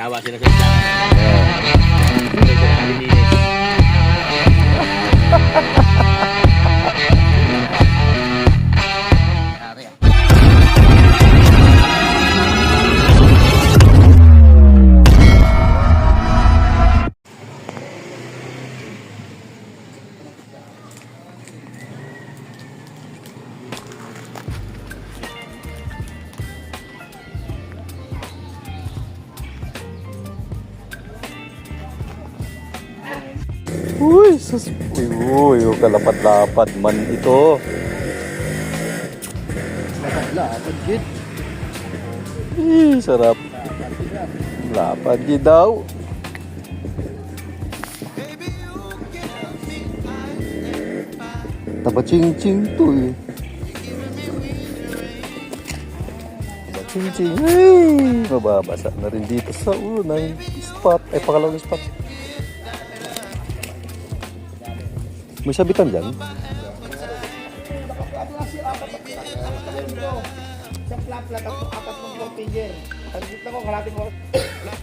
Tawa sila sa isla. Ito sa kalininis. Ari, sus... Uy, uy, kalapad-lapad man ito. Lapad, Jid. Eh, sarap. Lapad di daw. Taba-ching-ching to eh. Taba-ching-ching. Ay, mababasa na rin dito sa unang spot. Ay, pangalawang spot. Ko, kalating ko.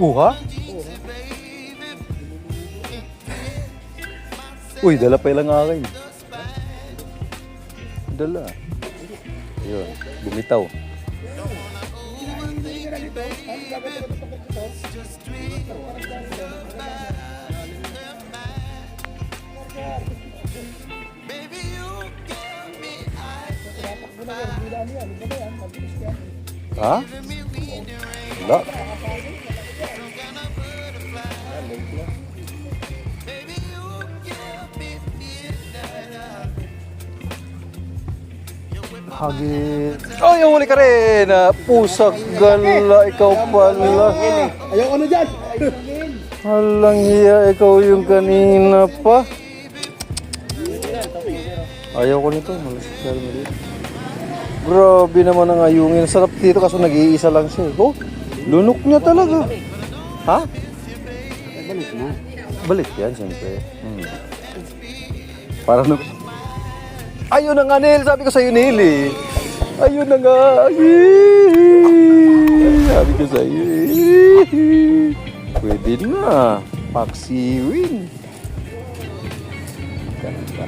Uha? Uy, dala pa ilang akin. Dala. Ayun, bumitaw. Ha? Wala. Hagit. Ay, huli ka rin. Pusak gala, ikaw pala. Ayaw ano dyan? Halang hiya, ikaw yung kanina pa. Ayaw ko nito. Malasik dahil mali. Grabe naman ang ayungin. Sarap dito kaso nag-iisa lang siya. eh. Oh, lunok niya talaga. Ha? Balik mo. Balik yan, siyempre. Hmm. Para na... Ayun na nga, Neil. Sabi ko sa'yo, Neil, eh. Ayun na nga. Yee! Sabi ko sa'yo, eh. Pwede na. Paksiwin. Ganda.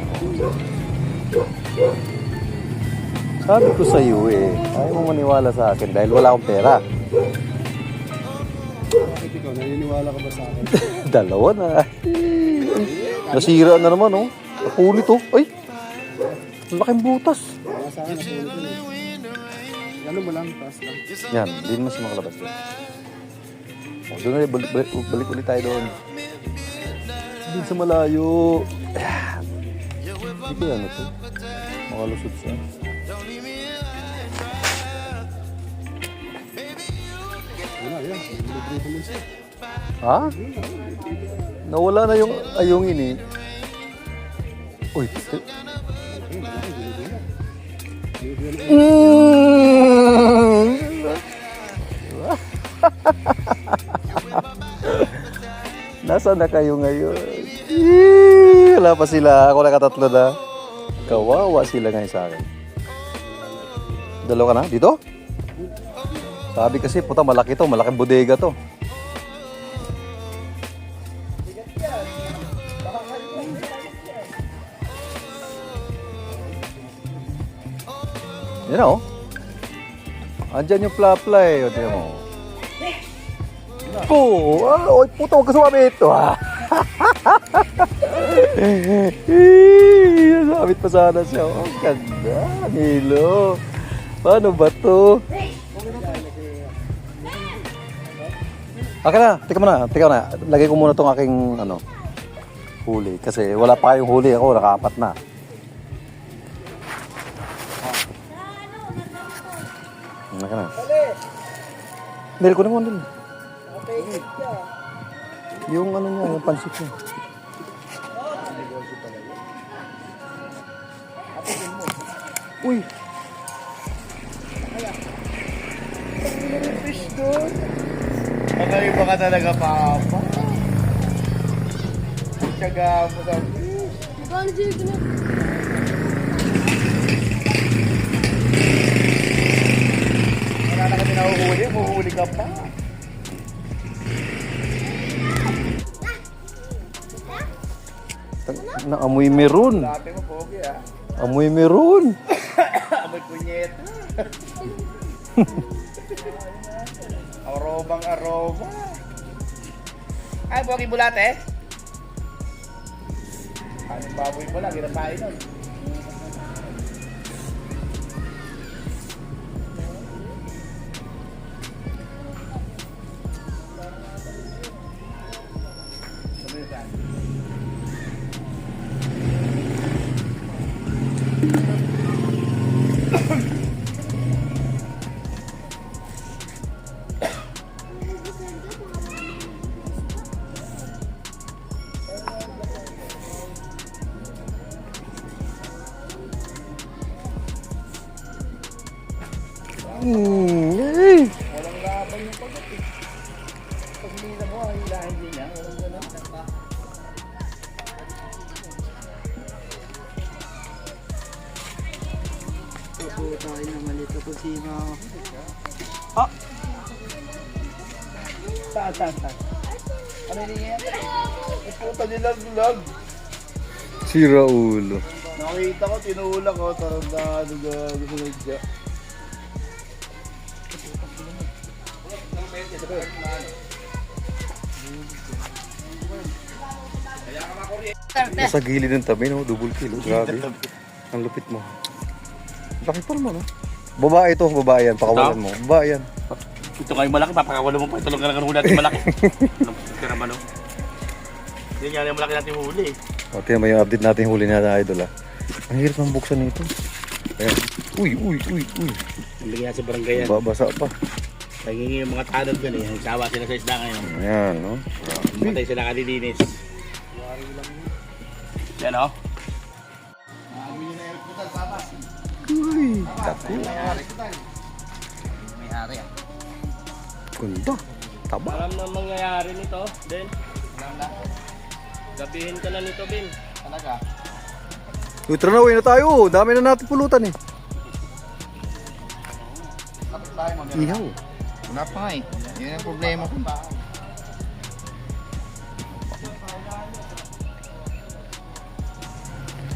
Sabi ko sa'yo, eh. Ayaw mo maniwala sa akin dahil wala akong pera. Bakit ikaw, naniniwala ka ba sa akin? Dalawa na. Nasira na naman, oh. Napunit, oh. Ay! Ang laking butas. Wala sa akin, eh. Ano mo lang, taas lang. Yan, hindi naman siya makalabas doon. Oh, doon na, balik, balik, balik ulit tayo doon. Doon sa malayo. Ayan. Hindi ko ano to. Makalusot siya. Wala, yan. Nilibrito mo siya. Ha? Nawala na yung ayungin eh. Uy, Mm. Nasaan na kayo ngayon? Wala pa sila. Ako nakatatlo na. Kawawa sila ngayon sa akin. Dalawa ka na? Dito? Sabi kasi, puta, malaki to. Malaking bodega to. Yan o. Andyan yung plapla eh. O, tingnan mo. Oh, ah, oy, puto, huwag ka sumabit. Sabit pa sana siya. Oh, ang ganda, Nilo. Paano ba to? Aka na, tika mo na, tika mo. Lagay ko muna tong aking ano, huli. Kasi wala pa kayong huli ako, nakaapat na. Aka na. Dali ko na dun. Yung ano niya, yung pansit niya. Uy! iba ka talaga, Papa. Tsaga mo sa... Paano siya ito? Wala na kami nahuhuli, huhuli ka pa. Na ah. amoy meron. Amoy meron. amoy punyeta. Arobang aroba. Ay, pogi bulate. Kanin baboy mo lang, ginasain nun. Mm. Walang laban yung pagkat eh. Pag hindi na mo, hilahin din niya. Walang ganun. Opo, tayo na malito ko si Mama. Saan, saan, saan? Ano yun yan? Ay, puta nilang vlog. Sira ulo. Nakita ko, tinulak ko. Taranda, ano gagawin ko na Nasa gilid ng tabi, no? Double kilo. Grabe. Ang lupit mo. Laki pa naman, no? Babae ito, babae yan. Pakawalan mo. Babae yan. Ito kayo malaki, papakawala mo pa. Ito lang ka huli natin malaki. Anong ka naman, no? Hindi nga yung malaki natin huli. O, tingnan mo yung update natin huli na idol, ah. Ang hirap ng buksan nito. Ayan. Uy, uy, uy, uy. Hindi nga sa barangay yan. Babasa pa. Naging yung mga tanod ko eh. Nagsawa sila sa isda ngayon. Ayan, no? Matay sila kalilinis. Yan, oh. Uy, taku. May hari ah. Ganda. Taba. Alam na mangyayari nito, Ben. Gabihin ka na nito, Ben. Talaga? Uy, tara na, uwi na tayo. Dami na natin pulutan, eh. Ihaw. Wala pa nga eh. Yun ang problema ko.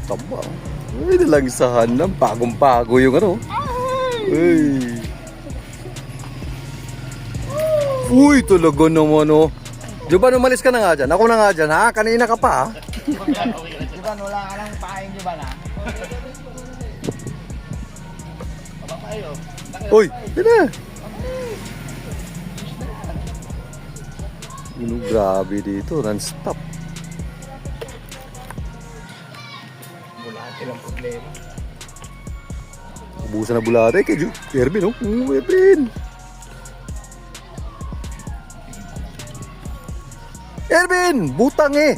Taba. Uy, nalang isahan lang. Pagong-pago yung ano. Uy. Uy, talaga naman, oh. Juban, umalis ka na nga dyan. Ako na nga dyan, ha? Kanina ka pa, ha? Ba, wala ka lang pain, di ba na? Uy, yun na. Ano, grabe dito. Non-stop. Wala silang problema. Ubusan na bulate kay Ju. Ervin, oh. Mm, Ervin. Ervin! Butang eh!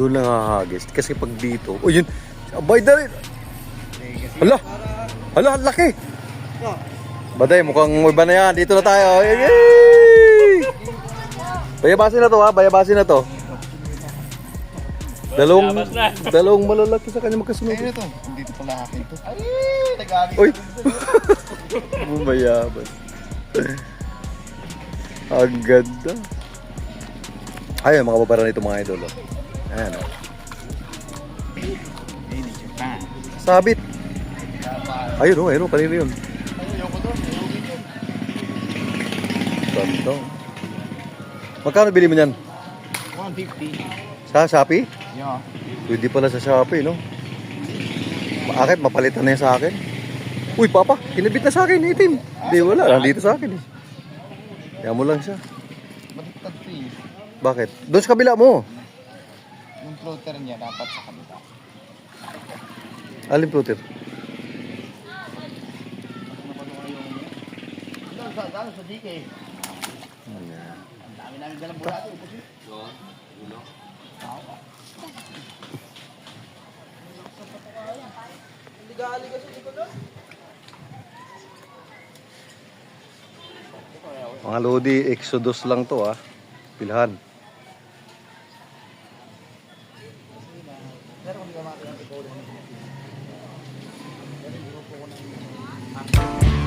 Doon lang hahagis. Kasi pag dito, oh yun, abay rin. Hala! Hala, ang laki! Baday, mukhang iba na yan. Dito na tayo. Yay! Bayabasin na to ha, bayabasin na to. Dalawang, dalawang malalaki sa kanya magkasunod. Ayun ito. Dito pala akin to. Ay, nagagi. Uy! Bumayabas. Ang ganda. Ayun, mga babara nito mga idol. oh. Ayan o. Hindi siya pa. Sabit. Ayun o, ayun o, kanina yun. Ganda. Magkano bili mo niyan? 150. Sa Shopee? Yeah. Pwede pala sa Shopee, no? Bakit? Mapalitan na yan sa akin. Uy, papa, kinabit na sa akin, itim. Hindi, wala. Nandito sa akin, eh. Kaya mo lang siya. Bakit? Doon sa kabila mo. Yung floater niya dapat sa kabila. Alin floater? Doon sa, doon sa DK. Ang dami namin dalang bulate. Upos yun. Mga Lodi, Exodus lang to, ah. Pilhan. Pero kung gamati ang ikaw din.